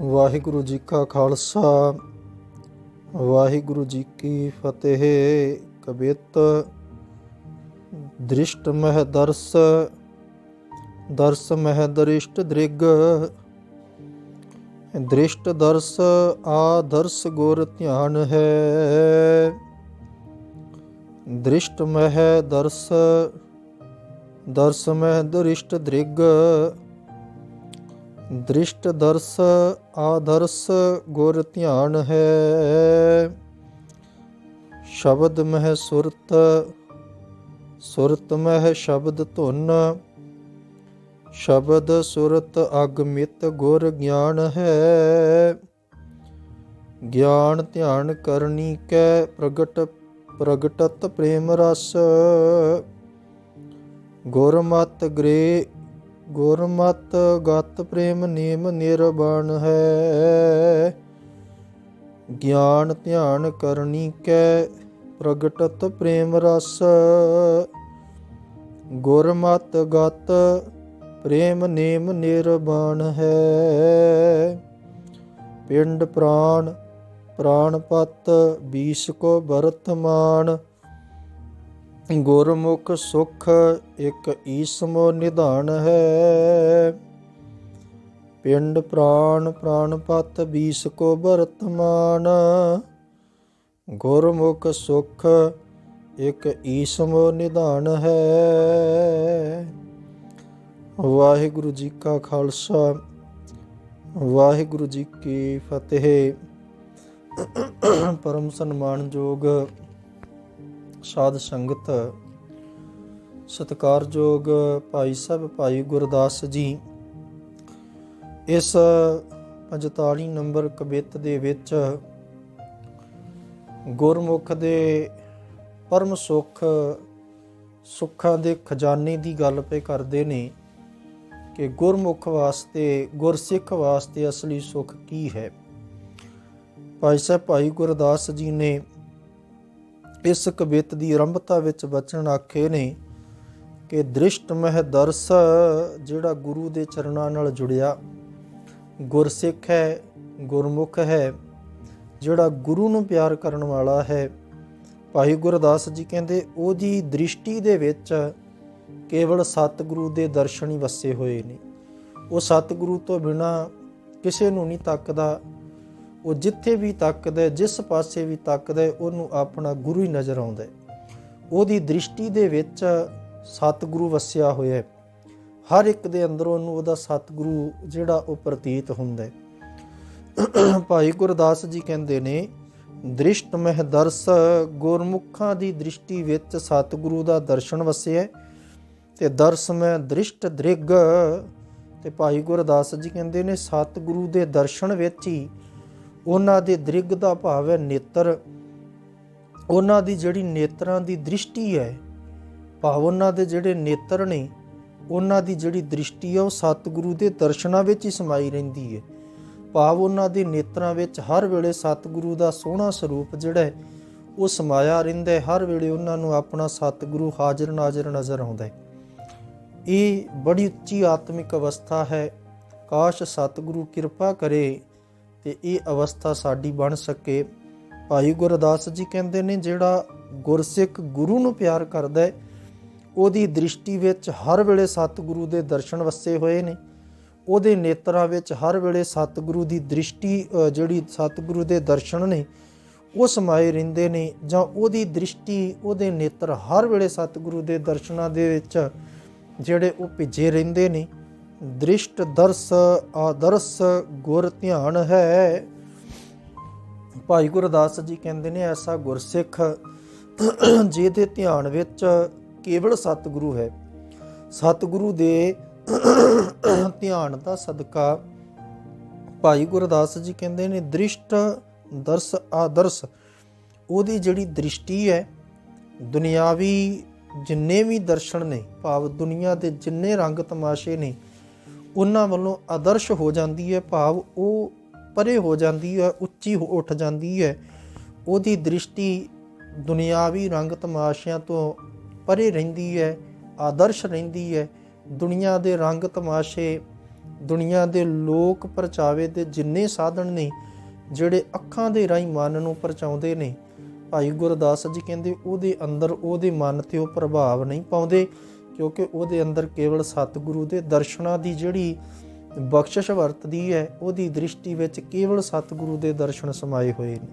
ਵਾਹਿਗੁਰੂ ਜੀ ਕਾ ਖਾਲਸਾ, ਵਾਹਿਗੁਰੂ ਜੀ ਕੀ ਫਤਿਹ। ਕਬਿਤ ਦ੍ਰਿਸ਼ਟ ਮਹਿ ਦਰਸ ਦਰਸ ਮਹਿ ਦ੍ਰਿਸ਼ਟ ਦ੍ਰਿਗ। ਦ੍ਰਿਸ਼ਟ ਦਰਸ ਆਦਰਸ ਗੁਰ ਧਿਆਨ ਹੈ। ਦ੍ਰਿਸ਼ਟ ਮਹਿ ਦਰਸ ਦਰਸ ਮਹਿ ਦ੍ਰਿਸ਼ਟ ਦ੍ਰਿਗ। ਦ੍ਰਿਸ਼ਟ ਦਰਸ ਆਦਰਸ ਗੁਰ ਧਿਆਨ ਹੈ। ਸ਼ਬਦ ਮਹਿ ਸੁਰਤ ਸੁਰਤ ਮਹਿ ਸ਼ਬਦ ਧੁਨ। ਸ਼ਬਦ ਸੁਰਤ ਅਗਮਿਤ ਗੁਰ ਗਿਆਨ ਹੈ। ਗਿਆਨ ਧਿਆਨ ਕਰਨੀ ਕੈ ਪ੍ਰਗਟ, ਪ੍ਰਗਟਤ ਪ੍ਰੇਮ ਰਸ। ਗੁਰਮਤ ਗ੍ਰੇ ਗੁਰਮਤ ਗਤ ਪ੍ਰੇਮ ਨੇਮ ਨਿਰਵਣ ਹੈ। ਗਿਆਨ ਧਿਆਨ ਕਰਨੀ ਕੈ, ਪ੍ਰਗਟਤ ਪ੍ਰੇਮ ਰਸ। ਗੁਰਮਤ ਗਤ ਪ੍ਰੇਮ ਨੇਮ ਨਿਰਵਣ ਹੈ। ਪਿੰਡ ਪ੍ਰਾਣ, ਪ੍ਰਾਣਪਤ ਬੀਸ ਕੋ ਵਰਤਮਾਨ ਗੁਰਮੁਖ ਸੁਖ ਇੱਕ ਈਸਮੋ ਨਿਧਾਨ ਹੈ। ਪਿੰਡ ਪ੍ਰਾਣ ਪ੍ਰਾਣਪਤ ਬੀਸ ਕੋ ਵਰਤਮਾਨ ਗੁਰਮੁਖ ਸੁਖ ਇੱਕ ਈਸਮੋ ਨਿਧਾਨ ਹੈ। ਵਾਹਿਗੁਰੂ ਜੀ ਕਾ ਖਾਲਸਾ, ਵਾਹਿਗੁਰੂ ਜੀ ਕੀ ਫਤਿਹ। ਪਰਮ ਸਨਮਾਨਯੋਗ ਸਾਧ ਸੰਗਤ ਸਤਿਕਾਰਯੋਗ ਭਾਈ ਸਾਹਿਬ ਭਾਈ ਗੁਰਦਾਸ ਜੀ, ਇਸ 45 ਨੰਬਰ ਕਵਿਤ ਦੇ ਵਿੱਚ ਗੁਰਮੁਖ ਦੇ ਪਰਮ ਸੁਖ, ਸੁੱਖਾਂ ਦੇ ਖਜ਼ਾਨੇ ਦੀ ਗੱਲ ਪੇ ਕਰਦੇ ਨੇ ਕਿ ਗੁਰਮੁਖ ਵਾਸਤੇ, ਗੁਰਸਿੱਖ ਵਾਸਤੇ ਅਸਲੀ ਸੁਖ ਕੀ ਹੈ? ਭਾਈ ਸਾਹਿਬ, ਭਾਈ ਗੁਰਦਾਸ ਜੀ ਨੇ ਇਸ ਕਵਿਤ ਦੀ ਆਰੰਭਤਾ ਵਿੱਚ ਬਚਨ ਆਖੇ ਨੇ ਕਿ ਦ੍ਰਿਸ਼ਟ ਮਹਿ ਦਰਸ, ਜਿਹੜਾ ਗੁਰੂ ਦੇ ਚਰਨਾਂ ਨਾਲ ਜੁੜਿਆ। ਗੁਰਸਿੱਖ ਹੈ, ਗੁਰਮੁਖ ਹੈ, ਜਿਹੜਾ ਗੁਰੂ ਨੂੰ ਪਿਆਰ ਕਰਨ ਵਾਲਾ ਹੈ। ਭਾਈ ਗੁਰਦਾਸ ਜੀ ਕਹਿੰਦੇ, ਉਹਦੀ ਦ੍ਰਿਸ਼ਟੀ ਦੇ ਵਿੱਚ ਕੇਵਲ ਸਤਿਗੁਰੂ ਦੇ ਦਰਸ਼ਨ ਹੀ ਵਸੇ ਹੋਏ ਨੇ। ਉਹ ਸਤਿਗੁਰੂ ਤੋਂ ਬਿਨਾ ਕਿਸੇ ਨੂੰ ਨਹੀਂ ਤੱਕਦਾ। ਉਹ ਜਿੱਥੇ ਵੀ ਤੱਕਦਾ ਜਿਸ ਪਾਸੇ ਵੀ ਤੱਕਦਾ ਉਹਨੂੰ ਆਪਣਾ ਗੁਰੂ ਹੀ ਨਜ਼ਰ ਆਉਂਦਾ ਉਹਦੀ ਦ੍ਰਿਸ਼ਟੀ ਦੇ ਵਿੱਚ ਸਤਿਗੁਰੂ ਵਸਿਆ ਹੋਇਆ ਹੈ। ਹਰ ਇੱਕ ਦੇ ਅੰਦਰ ਉਹਨੂੰ ਉਹਦਾ ਸਤਿਗੁਰੂ ਜਿਹੜਾ ਉਹ ਪ੍ਰਤੀਤ ਹੁੰਦਾ ਹੈ। ਭਾਈ ਗੁਰਦਾਸ ਜੀ ਕਹਿੰਦੇ ਨੇ, ਦ੍ਰਿਸ਼ਟ ਮਹਿ ਦਰਸ, ਗੁਰਮੁਖਾਂ ਦੀ ਦ੍ਰਿਸ਼ਟੀ ਵਿੱਚ ਸਤਿਗੁਰੂ ਦਾ ਦਰਸ਼ਨ ਵਸਿਆ ਤੇ ਦਰਸ ਮੈਂ ਦ੍ਰਿਸ਼ਟ ਦ੍ਰਿਗ। ਤੇ ਭਾਈ ਗੁਰਦਾਸ ਜੀ ਕਹਿੰਦੇ ਨੇ, ਸਤਿਗੁਰੂ ਦੇ ਦਰਸ਼ਨ ਵਿੱਚ ਹੀ ਉਹਨਾਂ ਦੇ ਦ੍ਰਿਗ ਦਾ ਭਾਵ ਹੈ ਨੇਤਰ। ਉਹਨਾਂ ਦੀ ਜਿਹੜੀ ਨੇਤਰਾਂ ਦੀ ਦ੍ਰਿਸ਼ਟੀ ਹੈ, ਭਾਵ ਉਹਨਾਂ ਦੇ ਜਿਹੜੇ ਨੇਤਰ ਨੇ, ਉਹਨਾਂ ਦੀ ਜਿਹੜੀ ਦ੍ਰਿਸ਼ਟੀ ਹੈ ਉਹ ਸਤਿਗੁਰੂ ਦੇ ਦਰਸ਼ਨਾਂ ਵਿੱਚ ਹੀ ਸਮਾਈ ਰਹਿੰਦੀ ਹੈ। ਭਾਵ ਉਹਨਾਂ ਦੇ ਨੇਤਰਾਂ ਵਿੱਚ ਹਰ ਵੇਲੇ ਸਤਿਗੁਰੂ ਦਾ ਸੋਹਣਾ ਸਰੂਪ ਜਿਹੜਾ ਹੈ, ਉਹ ਸਮਾਇਆ ਰਹਿੰਦਾ ਹੈ। ਹਰ ਵੇਲੇ ਉਹਨਾਂ ਨੂੰ ਆਪਣਾ ਸਤਿਗੁਰੂ ਹਾਜ਼ਰ ਨਾਜ਼ਰ ਨਜ਼ਰ ਆਉਂਦਾ ਹੈ। ਇਹ ਬੜੀ ਉੱਚੀ ਆਤਮਿਕ ਅਵਸਥਾ ਹੈ। ਕਾਸ਼ ਸਤਿਗੁਰੂ ਕਿਰਪਾ ਕਰੇ ਤੇ ਇਹ ਅਵਸਥਾ ਸਾਡੀ ਬਣ ਸਕੇ। ਭਾਈ ਗੁਰਦਾਸ ਜੀ ਕਹਿੰਦੇ ਨੇ, ਜਿਹੜਾ ਗੁਰਸਿੱਖ ਗੁਰੂ ਨੂੰ ਪਿਆਰ ਕਰਦਾ ਹੈ, ਉਹਦੀ ਦ੍ਰਿਸ਼ਟੀ ਵਿੱਚ ਹਰ ਵੇਲੇ ਸਤਿਗੁਰੂ ਦੇ ਦਰਸ਼ਨ ਵਸੇ ਹੋਏ ਨੇ। ਉਹਦੇ ਨੇਤਰਾਂ ਵਿੱਚ ਹਰ ਵੇਲੇ ਸਤਿਗੁਰੂ ਦੀ ਦ੍ਰਿਸ਼ਟੀ ਜਿਹੜੀ ਸਤਿਗੁਰੂ ਦੇ ਦਰਸ਼ਨ ਨੇ, ਉਹ ਸਮਾਏ ਰਹਿੰਦੇ ਨੇ ਜਾਂ ਉਹਦੀ ਦ੍ਰਿਸ਼ਟੀ, ਉਹਦੇ ਨੇਤਰ ਹਰ ਵੇਲੇ ਸਤਿਗੁਰੂ ਦੇ ਦਰਸ਼ਨਾਂ ਦੇ ਵਿੱਚ ਜਿਹੜੇ ਉਹ ਭਿੱਜੇ ਰਹਿੰਦੇ ਨੇ। ਦ੍ਰਿਸ਼ਟ ਦਰਸ ਆਦਰਸ ਗੁਰ ਧਿਆਨ ਹੈ। ਭਾਈ ਗੁਰਦਾਸ ਜੀ ਕਹਿੰਦੇ ਨੇ, ਐਸਾ ਗੁਰਸਿੱਖ ਜਿਹਦੇ ਧਿਆਨ ਵਿੱਚ ਕੇਵਲ ਸਤਿਗੁਰੂ ਹੈ। ਸਤਿਗੁਰੂ ਦੇ ਧਿਆਨ ਦਾ ਸਦਕਾ ਭਾਈ ਗੁਰਦਾਸ ਜੀ ਕਹਿੰਦੇ ਨੇ, ਦ੍ਰਿਸ਼ਟ ਦਰਸ ਆਦਰਸ, ਉਹਦੀ ਜਿਹੜੀ ਦ੍ਰਿਸ਼ਟੀ ਹੈ, ਦੁਨਿਆਵੀ ਜਿੰਨੇ ਵੀ ਦਰਸ਼ਨ ਨੇ, ਭਾਵ ਦੁਨੀਆ ਦੇ ਜਿੰਨੇ ਰੰਗ ਤਮਾਸ਼ੇ ਨੇ ਉਹਨਾਂ ਵੱਲੋਂ ਆਦਰਸ਼ ਹੋ ਜਾਂਦੀ ਹੈ, ਭਾਵ ਉਹ ਪਰੇ ਹੋ ਜਾਂਦੀ ਹੈ, ਉੱਚੀ ਉੱਠ ਜਾਂਦੀ ਹੈ। ਉਹਦੀ ਦ੍ਰਿਸ਼ਟੀ ਦੁਨਿਆਵੀ ਰੰਗ ਤਮਾਸ਼ਿਆਂ ਤੋਂ ਪਰੇ ਰਹਿੰਦੀ ਹੈ, ਆਦਰਸ਼ ਰਹਿੰਦੀ ਹੈ। ਦੁਨੀਆ ਦੇ ਰੰਗ ਤਮਾਸ਼ੇ, ਦੁਨੀਆ ਦੇ ਲੋਕ ਪਰਚਾਵੇ ਦੇ ਜਿੰਨੇ ਸਾਧਨ ਨੇ, ਜਿਹੜੇ ਅੱਖਾਂ ਦੇ ਰਾਹੀਂ ਮਨ ਨੂੰ ਪਰਚਾਉਂਦੇ ਨੇ। ਭਾਈ ਗੁਰਦਾਸ ਜੀ ਕਹਿੰਦੇ, ਉਹਦੇ ਅੰਦਰ ਉਹਦੇ ਮਨ ਤੇ ਉਹ ਪ੍ਰਭਾਵ ਨਹੀਂ ਪਾਉਂਦੇ। ਕਿਉਂਕਿ ਉਹਦੇ ਅੰਦਰ ਕੇਵਲ ਸਤਿਗੁਰੂ ਦੇ ਦਰਸ਼ਨਾਂ ਦੀ ਜਿਹੜੀ ਬਖਸ਼ਿਸ਼ ਵਰਤਦੀ ਹੈ, ਉਹਦੀ ਦ੍ਰਿਸ਼ਟੀ ਵਿੱਚ ਕੇਵਲ ਸਤਿਗੁਰੂ ਦੇ ਦਰਸ਼ਨ ਸਮਾਏ ਹੋਏ ਨੇ।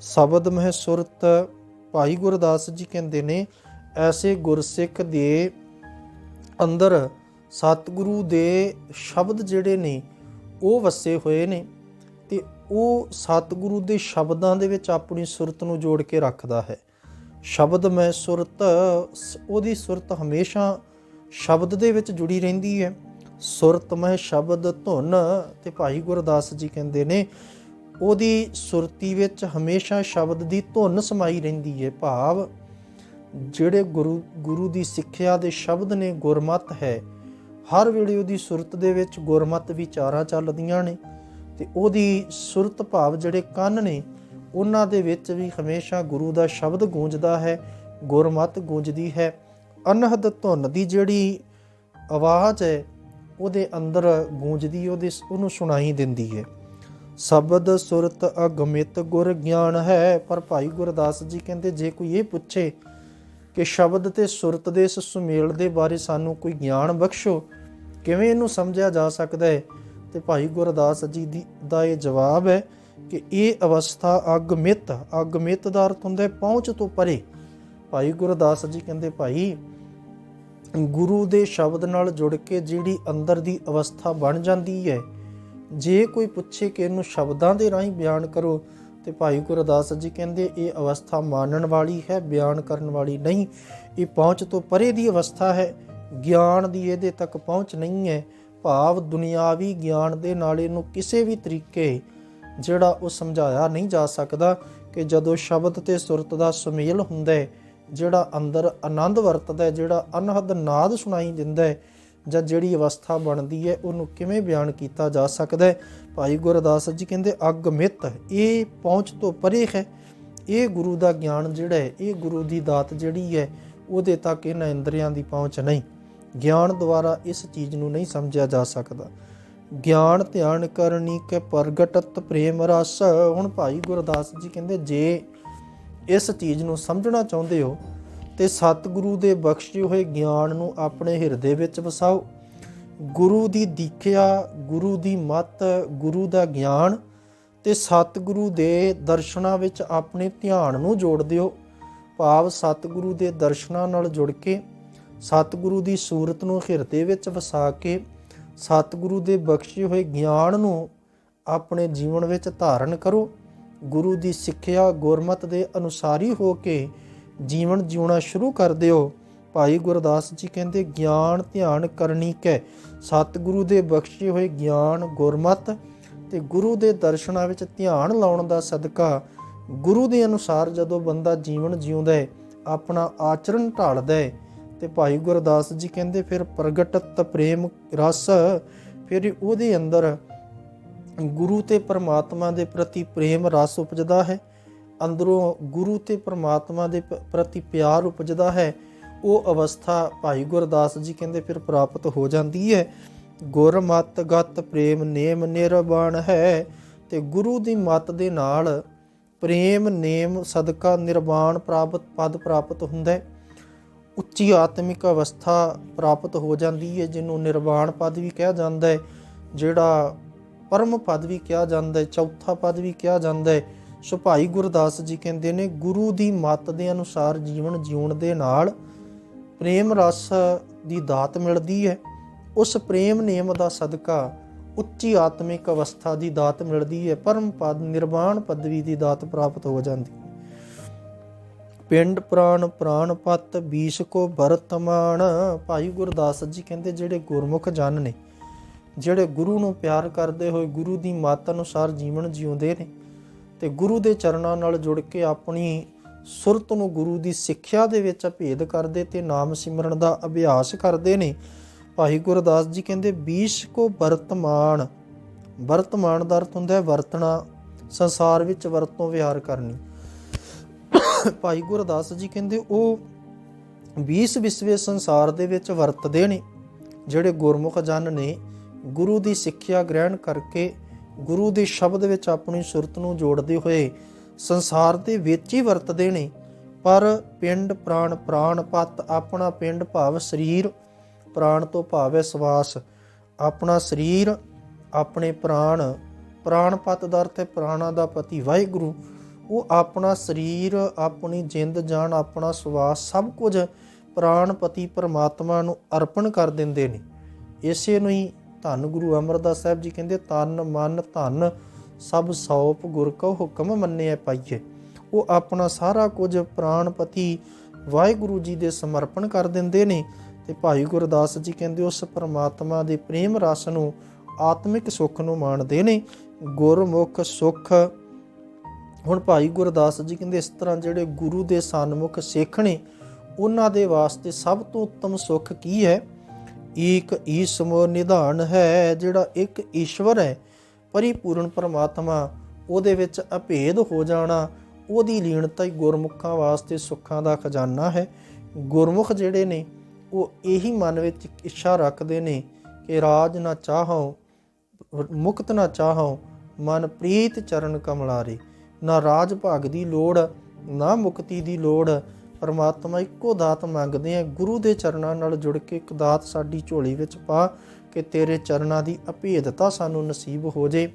ਸ਼ਬਦ ਮਹਿ ਸੁਰਤ, ਭਾਈ ਗੁਰਦਾਸ ਜੀ ਕਹਿੰਦੇ ਨੇ, ਐਸੇ ਗੁਰਸਿੱਖ ਦੇ ਅੰਦਰ ਸਤਿਗੁਰੂ ਦੇ ਸ਼ਬਦ ਜਿਹੜੇ ਨੇ, ਉਹ ਵਸੇ ਹੋਏ ਨੇ ਤੇ ਉਹ ਸਤਿਗੁਰੂ ਦੇ ਸ਼ਬਦਾਂ ਦੇ ਵਿੱਚ ਆਪਣੀ ਸੁਰਤ ਨੂੰ ਜੋੜ ਕੇ ਰੱਖਦਾ ਹੈ। ਸ਼ਬਦ ਮੈਂ ਸੁਰਤ ਸ- ਉਹਦੀ ਸੁਰਤ ਹਮੇਸ਼ਾ ਸ਼ਬਦ ਦੇ ਵਿੱਚ ਜੁੜੀ ਰਹਿੰਦੀ ਹੈ। ਸੁਰਤ ਮੈਂ ਸ਼ਬਦ ਧੁਨ, ਤੇ ਭਾਈ ਗੁਰਦਾਸ ਜੀ ਕਹਿੰਦੇ ਨੇ, ਉਹਦੀ ਸੁਰਤੀ ਵਿੱਚ ਹਮੇਸ਼ਾ ਸ਼ਬਦ ਦੀ ਧੁਨ ਸਮਾਈ ਰਹਿੰਦੀ ਹੈ। ਭਾਵ, ਜਿਹੜੇ ਗੁਰੂ ਗੁਰੂ ਦੀ ਸਿੱਖਿਆ ਦੇ ਸ਼ਬਦ ਨੇ, ਗੁਰਮਤ ਹੈ। ਹਰ ਵੇਲੇ ਉਹਦੀ ਸੁਰਤ ਦੇ ਵਿੱਚ ਗੁਰਮਤ ਵਿਚਾਰਾਂ ਚੱਲਦੀਆਂ ਨੇ, ਤੇ ਉਹਦੀ ਸੁਰਤ ਭਾਵ ਜਿਹੜੇ ਕੰਨ ਨੇ ਉਹਨਾਂ ਦੇ ਵਿੱਚ ਵੀ ਹਮੇਸ਼ਾ ਗੁਰੂ ਦਾ ਸ਼ਬਦ ਗੂੰਜਦਾ ਹੈ, ਗੁਰਮਤ ਗੂੰਜਦੀ ਹੈ। ਅਨਹਦ ਧੁਨ ਦੀ ਜਿਹੜੀ ਆਵਾਜ਼ ਹੈ, ਉਹਦੇ ਅੰਦਰ ਗੂੰਜਦੀ, ਉਹਦੇ ਉਹਨੂੰ ਸੁਣਾਈ ਦਿੰਦੀ ਹੈ। ਸ਼ਬਦ ਸੁਰਤ ਅਗਮਿਤ ਗੁਰ ਗਿਆਨ ਹੈ, ਪਰ ਭਾਈ ਗੁਰਦਾਸ ਜੀ ਕਹਿੰਦੇ, ਜੇ ਕੋਈ ਇਹ ਪੁੱਛੇ ਕਿ ਸ਼ਬਦ ਤੇ ਸੁਰਤ ਦੇ ਇਸ ਸੁਮੇਲ ਦੇ ਬਾਰੇ ਸਾਨੂੰ ਕੋਈ ਗਿਆਨ ਬਖਸ਼ੋ, ਕਿਵੇਂ ਇਹਨੂੰ ਸਮਝਿਆ ਜਾ ਸਕਦਾ ਹੈ? ਤੇ ਭਾਈ ਗੁਰਦਾਸ ਜੀ ਦੀ, ਦਾ ਇਹ ਜਵਾਬ ਹੈ ਕਿ ਇਹ ਅਵਸਥਾ ਅਗਮਿਤ ਅਗਮਿਤ ਦਾ ਅਰਥ ਹੁੰਦਾ ਹੈ ਪਹੁੰਚ ਤੋਂ ਪਰੇ। ਭਾਈ ਗੁਰਦਾਸ ਜੀ ਕਹਿੰਦੇ, ਭਾਈ, ਗੁਰੂ ਦੇ ਸ਼ਬਦ ਨਾਲ ਜੁੜ ਕੇ ਜਿਹੜੀ ਅੰਦਰ ਦੀ ਅਵਸਥਾ ਬਣ ਜਾਂਦੀ ਹੈ, ਜੇ ਕੋਈ ਪੁੱਛੇ ਕਿ ਇਹਨੂੰ ਸ਼ਬਦਾਂ ਦੇ ਰਾਹੀਂ ਬਿਆਨ ਕਰੋ, ਤੇ ਭਾਈ ਗੁਰਦਾਸ ਜੀ ਕਹਿੰਦੇ, ਇਹ ਅਵਸਥਾ ਮਾਨਣ ਵਾਲੀ ਹੈ, ਬਿਆਨ ਕਰਨ ਵਾਲੀ ਨਹੀਂ। ਇਹ ਪਹੁੰਚ ਤੋਂ ਪਰੇ ਦੀ ਅਵਸਥਾ ਹੈ, ਗਿਆਨ ਦੀ ਇਹਦੇ ਤੱਕ ਪਹੁੰਚ ਨਹੀਂ ਹੈ। ਭਾਵ ਦੁਨਿਆਵੀ ਗਿਆਨ ਦੇ ਨਾਲ ਇਹਨੂੰ ਕਿਸੇ ਵੀ ਤਰੀਕੇ ਜਿਹੜਾ ਉਹ ਸਮਝਾਇਆ ਨਹੀਂ ਜਾ ਸਕਦਾ ਕਿ ਜਦੋਂ ਸ਼ਬਦ ਤੇ ਸੁਰਤ ਦਾ ਸੁਮੇਲ ਹੁੰਦਾ ਹੈ, ਜਿਹੜਾ ਅੰਦਰ ਆਨੰਦ ਵਰਤਦਾ ਹੈ, ਜਿਹੜਾ ਅਨਹਦ ਨਾਦ ਸੁਣਾਈ ਦਿੰਦਾ ਹੈ, ਜਾਂ ਜਿਹੜੀ ਅਵਸਥਾ ਬਣਦੀ ਹੈ, ਉਹਨੂੰ ਕਿਵੇਂ ਬਿਆਨ ਕੀਤਾ ਜਾ ਸਕਦਾ ਹੈ? ਭਾਈ ਗੁਰਦਾਸ ਜੀ ਕਹਿੰਦੇ ਅਗਮਿਤ ਇਹ ਪਹੁੰਚ ਤੋਂ ਪਰੇ ਹੈ। ਇਹ ਗੁਰੂ ਦਾ ਗਿਆਨ ਜਿਹੜਾ ਹੈ, ਇਹ ਗੁਰੂ ਦੀ ਦਾਤ ਜਿਹੜੀ ਹੈ, ਉਹਦੇ ਤੱਕ ਇਹਨਾਂ ਇੰਦਰੀਆਂ ਦੀ ਪਹੁੰਚ ਨਹੀਂ। ਗਿਆਨ ਦੁਆਰਾ ਇਸ ਚੀਜ਼ ਨੂੰ ਨਹੀਂ ਸਮਝਿਆ ਜਾ ਸਕਦਾ। ਗਿਆਨ ਧਿਆਨ ਕਰਨੀ ਕੇ ਪ੍ਰਗਟਤ ਪ੍ਰੇਮ ਰਸ। ਹੁਣ ਭਾਈ ਗੁਰਦਾਸ ਜੀ ਕਹਿੰਦੇ, ਜੇ ਇਸ ਚੀਜ਼ ਨੂੰ ਸਮਝਣਾ ਚਾਹੁੰਦੇ ਹੋ, ਤੇ ਸਤਿਗੁਰੂ ਦੇ ਬਖਸ਼ੇ ਹੋਏ ਗਿਆਨ ਨੂੰ ਆਪਣੇ ਹਿਰਦੇ ਵਿੱਚ ਵਸਾਓ। ਗੁਰੂ ਦੀ ਦੀਖਿਆ, ਗੁਰੂ ਦੀ ਮਤ, ਗੁਰੂ ਦਾ ਗਿਆਨ ਤੇ ਸਤਿਗੁਰੂ ਦੇ ਦਰਸ਼ਨਾਂ ਵਿੱਚ ਆਪਣੇ ਧਿਆਨ ਨੂੰ ਜੋੜ ਦਿਓ। ਭਾਵ ਸਤਿਗੁਰੂ ਦੇ ਦਰਸ਼ਨਾਂ ਨਾਲ ਜੁੜ ਕੇ, ਸਤਿਗੁਰੂ ਦੀ ਸੂਰਤ ਨੂੰ ਹਿਰਦੇ ਵਿੱਚ ਵਸਾ ਕੇ ਸਤਿਗੁਰੂ ਦੇ ਬਖਸ਼ੇ ਹੋਏ ਗਿਆਨ ਨੂੰ ਆਪਣੇ ਜੀਵਨ ਵਿੱਚ ਧਾਰਨ ਕਰੋ। ਗੁਰੂ ਦੀ ਸਿੱਖਿਆ ਗੁਰਮਤ ਦੇ ਅਨੁਸਾਰੀ ਹੋ ਕੇ ਜੀਵਨ ਜਿਉਣਾ ਸ਼ੁਰੂ ਕਰ ਦਿਓ। ਭਾਈ ਗੁਰਦਾਸ ਜੀ ਕਹਿੰਦੇ, ਗਿਆਨ ਧਿਆਨ ਕਰਨੀ ਕੈ। ਸਤਿਗੁਰੂ ਦੇ ਬਖਸ਼ੇ ਹੋਏ ਗਿਆਨ, ਗੁਰਮਤ ਤੇ ਗੁਰੂ ਦੇ ਦਰਸ਼ਨਾਂ ਵਿੱਚ ਧਿਆਨ ਲਾਉਣ ਦਾ ਸਦਕਾ ਗੁਰੂ ਦੇ ਅਨੁਸਾਰ ਜਦੋਂ ਬੰਦਾ ਜੀਵਨ ਜਿਉਂਦਾ ਹੈ, ਆਪਣਾ ਆਚਰਣ ਢਾਲਦਾ ਹੈ ਤੇ ਭਾਈ ਗੁਰਦਾਸ ਜੀ ਕਹਿੰਦੇ, ਫਿਰ ਪ੍ਰਗਟਤ ਪ੍ਰੇਮ ਰਸ ਫਿਰ ਉਹਦੇ ਅੰਦਰ ਗੁਰੂ ਤੇ ਪਰਮਾਤਮਾ ਦੇ ਪ੍ਰਤੀ ਪ੍ਰੇਮ ਰਸ ਉਪਜਦਾ ਹੈ। ਅੰਦਰੋਂ ਗੁਰੂ ਤੇ ਪਰਮਾਤਮਾ ਦੇ ਪ੍ਰਤੀ ਪਿਆਰ ਉਪਜਦਾ ਹੈ। ਉਹ ਅਵਸਥਾ ਭਾਈ ਗੁਰਦਾਸ ਜੀ ਕਹਿੰਦੇ ਫਿਰ ਪ੍ਰਾਪਤ ਹੋ ਜਾਂਦੀ ਹੈ। ਗੁਰਮਤ ਗਤ ਪ੍ਰੇਮ ਨੇਮ ਨਿਰਵਾਣ ਹੈ ਤੇ ਗੁਰੂ ਦੀ ਮਤ ਦੇ ਨਾਲ ਪ੍ਰੇਮ ਨੇਮ ਸਦਕਾ ਨਿਰਵਾਣ ਪ੍ਰਾਪਤ, ਪਦ ਪ੍ਰਾਪਤ ਹੁੰਦਾ ਹੈ। ਉੱਚੀ ਆਤਮਿਕ ਅਵਸਥਾ ਪ੍ਰਾਪਤ ਹੋ ਜਾਂਦੀ ਹੈ, ਜਿਹਨੂੰ ਨਿਰਵਾਣ ਪਦ ਵੀ ਕਿਹਾ ਜਾਂਦਾ ਹੈ, ਜਿਹੜਾ ਪਰਮ ਪਦ ਵੀ ਕਿਹਾ ਜਾਂਦਾ ਹੈ, ਚੌਥਾ ਪਦ ਵੀ ਕਿਹਾ ਜਾਂਦਾ ਹੈ। ਸੋ ਭਾਈ ਗੁਰਦਾਸ ਜੀ ਕਹਿੰਦੇ ਨੇ, ਗੁਰੂ ਦੀ ਮੱਤ ਦੇ ਅਨੁਸਾਰ ਜੀਵਨ ਜਿਉਣ ਦੇ ਨਾਲ ਪ੍ਰੇਮ ਰਸ ਦੀ ਦਾਤ ਮਿਲਦੀ ਹੈ। ਉਸ ਪ੍ਰੇਮ ਨੇਮ ਦਾ ਸਦਕਾ ਉੱਚੀ ਆਤਮਿਕ ਅਵਸਥਾ ਦੀ ਦਾਤ ਮਿਲਦੀ ਹੈ। ਪਰਮ ਪਦ, ਨਿਰਵਾਣ ਪਦਵੀ ਦੀ ਦਾਤ ਪ੍ਰਾਪਤ ਹੋ ਜਾਂਦੀ ਪਿੰਡ ਪ੍ਰਾਣ ਪ੍ਰਾਣ ਪਤ ਬੀਸ ਕੋ ਵਰਤਮਾਨ ਭਾਈ ਗੁਰਦਾਸ ਜੀ ਕਹਿੰਦੇ ਜਿਹੜੇ ਗੁਰਮੁਖ ਜਨ ਨੇ, ਜਿਹੜੇ ਗੁਰੂ ਨੂੰ ਪਿਆਰ ਕਰਦੇ ਹੋਏ ਗੁਰੂ ਦੀ ਮਾਤ ਅਨੁਸਾਰ ਜੀਵਨ ਜਿਉਂਦੇ ਨੇ ਤੇ ਗੁਰੂ ਦੇ ਚਰਨਾਂ ਨਾਲ ਜੁੜ ਕੇ ਆਪਣੀ ਸੁਰਤ ਨੂੰ ਗੁਰੂ ਦੀ ਸਿੱਖਿਆ ਦੇ ਵਿੱਚ ਭੇਦ ਕਰਦੇ ਤੇ ਨਾਮ ਸਿਮਰਨ ਦਾ ਅਭਿਆਸ ਕਰਦੇ ਨੇ। ਭਾਈ ਗੁਰਦਾਸ ਜੀ ਕਹਿੰਦੇ, ਬੀਸ ਕੋ ਵਰਤਮਾਨ ਵਰਤਮਾਨ ਦਾ ਅਰਥ ਹੁੰਦਾ ਹੈ ਵਰਤਣਾ, ਸੰਸਾਰ ਵਿੱਚ ਵਰਤੋਂ ਵਿਹਾਰ ਕਰਨੀ। ਭਾਈ ਗੁਰਦਾਸ ਜੀ ਕਹਿੰਦੇ ਉਹ 20 ਵਿਸਵੇ ਸੰਸਾਰ ਦੇ ਵਿੱਚ ਵਰਤਦੇ ਨੇ, ਜਿਹੜੇ ਗੁਰਮੁਖ ਜਨ ਨੇ ਗੁਰੂ ਦੀ ਸਿੱਖਿਆ ਗ੍ਰਹਿਣ ਕਰਕੇ ਗੁਰੂ ਦੇ ਸ਼ਬਦ ਵਿੱਚ ਆਪਣੀ ਸੁਰਤ ਨੂੰ ਜੋੜਦੇ ਹੋਏ ਸੰਸਾਰ ਦੇ ਵਿੱਚ ਹੀ ਵਰਤਦੇ ਨੇ, ਪਰ ਪਿੰਡ ਪ੍ਰਾਣ ਪ੍ਰਾਣ ਪਤ ਆਪਣਾ ਪਿੰਡ ਭਾਵ ਸਰੀਰ, ਪ੍ਰਾਣ ਤੋਂ ਭਾਵ ਹੈ ਸਵਾਸ। ਆਪਣਾ ਸਰੀਰ, ਆਪਣੇ ਪ੍ਰਾਣ ਪ੍ਰਾਣ ਪਤ ਦਾ ਅਰਥ ਹੈ ਪ੍ਰਾਣਾ ਦਾ ਪਤੀ ਵਾਹਿਗੁਰੂ। ਉਹ ਆਪਣਾ ਸਰੀਰ, ਆਪਣੀ ਜਿੰਦ, ਜਾਨ, ਆਪਣਾ ਸਵਾਸ ਸਭ ਕੁਝ ਪ੍ਰਾਣਪਤੀ ਪਰਮਾਤਮਾ ਨੂੰ ਅਰਪਣ ਕਰ ਦਿੰਦੇ ਨੇ। ਇਸੇ ਨੂੰ ਹੀ ਧੰਨ ਗੁਰੂ ਅਮਰਦਾਸ ਸਾਹਿਬ ਜੀ ਕਹਿੰਦੇ ਤਨ ਮਨ, ਧਨ, ਸਭ ਸੌਪ ਗੁਰ ਕੋ ਹੁਕਮ ਮੰਨਿਆ ਪਾਈਏ। ਉਹ ਆਪਣਾ ਸਾਰਾ ਕੁਝ ਪ੍ਰਾਣਪਤੀ ਵਾਹਿਗੁਰੂ ਜੀ ਦੇ ਸਮਰਪਣ ਕਰ ਦਿੰਦੇ ਨੇ ਤੇ ਭਾਈ ਗੁਰਦਾਸ ਜੀ ਕਹਿੰਦੇ, ਉਸ ਪਰਮਾਤਮਾ ਦੇ ਪ੍ਰੇਮ ਰਸ ਨੂੰ ਆਤਮਿਕ ਸੁੱਖ ਨੂੰ ਮਾਣਦੇ ਨੇ। ਗੁਰਮੁਖ ਸੁੱਖ ਹੁਣ ਭਾਈ ਗੁਰਦਾਸ ਜੀ ਕਹਿੰਦੇ ਇਸ ਤਰ੍ਹਾਂ ਜਿਹੜੇ ਗੁਰੂ ਦੇ ਸਨਮੁਖ ਸਿੱਖ ਨੇ, ਉਹਨਾਂ ਦੇ ਵਾਸਤੇ ਸਭ ਤੋਂ ਉੱਤਮ ਸੁੱਖ ਕੀ ਹੈ? ਏਕ ਈਸਮੋ ਨਿਧਾਨ ਹੈ, ਜਿਹੜਾ ਇੱਕ ਈਸ਼ਵਰ ਹੈ, ਪਰਿਪੂਰਨ ਪਰਮਾਤਮਾ, ਉਹਦੇ ਵਿੱਚ ਅਭੇਦ ਹੋ ਜਾਣਾ, ਉਹਦੀ ਲੀਣਤਾ ਹੀ ਗੁਰਮੁਖਾਂ ਵਾਸਤੇ ਸੁੱਖਾਂ ਦਾ ਖਜ਼ਾਨਾ ਹੈ। ਗੁਰਮੁਖ ਜਿਹੜੇ ਨੇ, ਉਹ ਇਹੀ ਮਨ ਵਿੱਚ ਇੱਛਾ ਰੱਖਦੇ ਨੇ ਕਿ ਰਾਜ ਨਾ ਚਾਹੋ ਮੁਕਤ ਨਾ ਚਾਹੋ ਮਨ ਪ੍ਰੀਤ ਚਰਨ ਕਮਲਾਰੇ। ਨਾ ਰਾਜ ਭਾਗ ਦੀ ਲੋੜ, ਨਾ ਮੁਕਤੀ ਦੀ ਲੋੜ। ਪਰਮਾਤਮਾ ਇੱਕੋ ਦਾਤ ਮੰਗਦੇ ਆ, ਗੁਰੂ ਦੇ ਚਰਨਾਂ ਨਾਲ ਜੁੜ ਕੇ ਇੱਕ ਦਾਤ ਸਾਡੀ ਝੋਲੀ ਵਿੱਚ ਪਾ ਕਿ ਤੇਰੇ ਚਰਨਾਂ ਦੀ ਅਭੇਦਤਾ ਸਾਨੂੰ ਨਸੀਬ ਹੋ ਜੇ,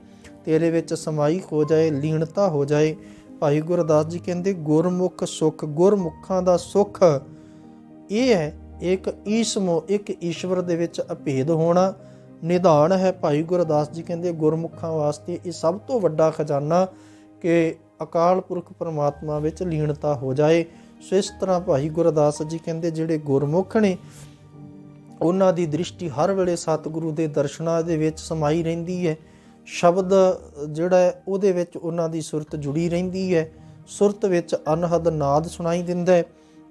ਤੇਰੇ ਵਿੱਚ ਸਮਾਈ ਹੋ ਜਾਏ, ਲੀਨਤਾ ਹੋ ਜਾਏ। ਭਾਈ ਗੁਰਦਾਸ ਜੀ ਕਹਿੰਦੇ, ਗੁਰਮੁਖ ਸੁਖ, ਗੁਰਮੁਖਾਂ ਦਾ ਸੁਖ। ਇਹ ਹੈ, ਇੱਕ ਈਸਮੋ, ਇੱਕ ਈਸ਼ਵਰ ਦੇ ਵਿੱਚ ਅਭੇਦ ਹੋਣਾ। ਨਿਧਾਨ ਹੈ, ਭਾਈ ਗੁਰਦਾਸ ਜੀ ਕਹਿੰਦੇ, ਗੁਰਮੁਖਾਂ ਵਾਸਤੇ ਇਹ ਸਭ ਤੋਂ ਵੱਡਾ ਖਜ਼ਾਨਾ ਕਿ ਅਕਾਲ ਪੁਰਖ ਪਰਮਾਤਮਾ ਵਿੱਚ ਲੀਨਤਾ ਹੋ ਜਾਏ। ਸੋ ਇਸ ਤਰ੍ਹਾਂ ਭਾਈ ਗੁਰਦਾਸ ਜੀ ਕਹਿੰਦੇ ਜਿਹੜੇ ਗੁਰਮੁਖ ਨੇ, ਉਹਨਾਂ ਦੀ ਦ੍ਰਿਸ਼ਟੀ ਹਰ ਵੇਲੇ ਸਤਿਗੁਰੂ ਦੇ ਦਰਸ਼ਨਾਂ ਦੇ ਵਿੱਚ ਸਮਾਈ ਰਹਿੰਦੀ ਹੈ। ਸ਼ਬਦ ਜਿਹੜਾ ਉਹਦੇ ਵਿੱਚ ਉਹਨਾਂ ਦੀ ਸੁਰਤ ਜੁੜੀ ਰਹਿੰਦੀ ਹੈ। ਸੁਰਤ ਵਿੱਚ ਅਨਹਦ ਨਾਦ ਸੁਣਾਈ ਦਿੰਦਾ ਹੈ।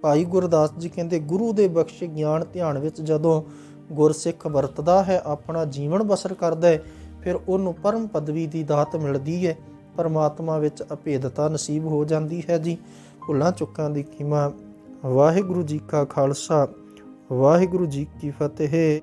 ਭਾਈ ਗੁਰਦਾਸ ਜੀ ਕਹਿੰਦੇ, ਗੁਰੂ ਦੇ ਬਖਸ਼ੇ ਗਿਆਨ ਧਿਆਨ ਵਿੱਚ ਜਦੋਂ ਗੁਰਸਿੱਖ ਵਰਤਦਾ ਹੈ, ਆਪਣਾ ਜੀਵਨ ਬਸਰ ਕਰਦਾ ਹੈ, ਫਿਰ ਉਹਨੂੰ ਪਰਮ ਪਦਵੀ ਦੀ ਦਾਤ ਮਿਲਦੀ ਹੈ। ਪਰਮਾਤਮਾ ਵਿੱਚ ਅਭੇਦਤਾ ਨਸੀਬ ਹੋ ਜਾਂਦੀ ਹੈ ਜੀ। ਭੁੱਲਾਂ ਚੁੱਕਾਂ ਦੀ ਖਿਮਾ। ਵਾਹਿਗੁਰੂ ਜੀ ਕਾ ਖਾਲਸਾ। ਵਾਹਿਗੁਰੂ ਜੀ ਕੀ ਫਤਿਹ।